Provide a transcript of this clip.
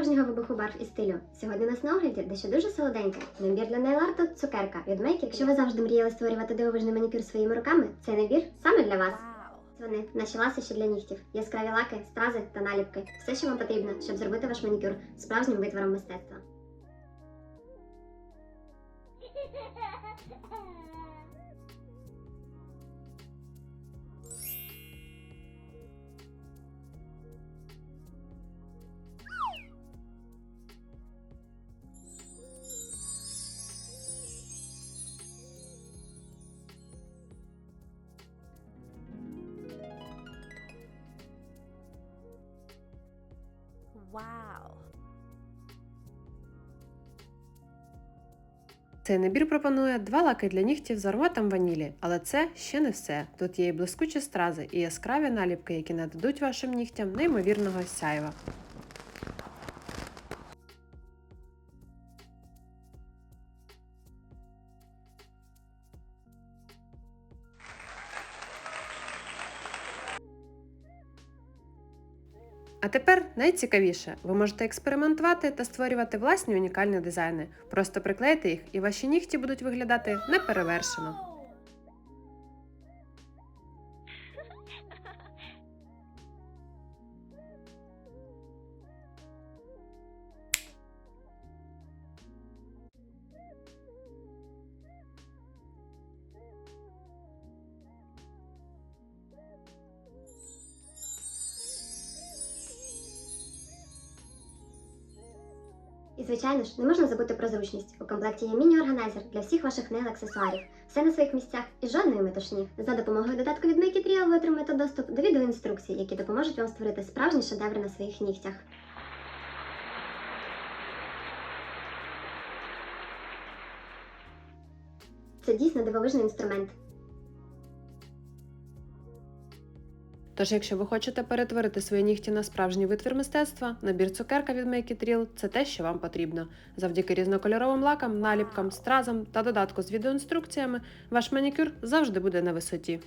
справжнього вибуху барв і стилю. Сьогодні у нас на огляді дещо дуже солоденьке. Набір для нейларту цукерка від Make. Якщо ви завжди мріяли створювати дивовижний манікюр своїми руками, цей набір саме для вас. Вони наші ласощі для нігтів, яскраві лаки, стрази та наліпки. Все, що вам потрібно, щоб зробити ваш манікюр справжнім витвором мистецтва. Wow. Цей набір пропонує два лаки для нігтів з ароматом ванілі, але це ще не все. Тут є і блискучі стрази, і яскраві наліпки, які нададуть вашим нігтям неймовірного сяйва. А тепер найцікавіше: ви можете експериментувати та створювати власні унікальні дизайни. Просто приклейте їх, і ваші нігті будуть виглядати неперевершено. І звичайно ж, не можна забути про зручність. У комплекті є міні-органайзер для всіх ваших нейл-аксесуарів. Все на своїх місцях і жодної метушні. За допомогою додатку від Make It Real ви отримаєте доступ до відеоінструкцій, які допоможуть вам створити справжні шедеври на своїх нігтях. Це дійсно дивовижний інструмент. Тож, якщо ви хочете перетворити свої нігті на справжній витвір мистецтва, набір цукерка від Make It Real – це те, що вам потрібно. Завдяки різнокольоровим лакам, наліпкам, стразам та додатку з відеоінструкціями, ваш манікюр завжди буде на висоті.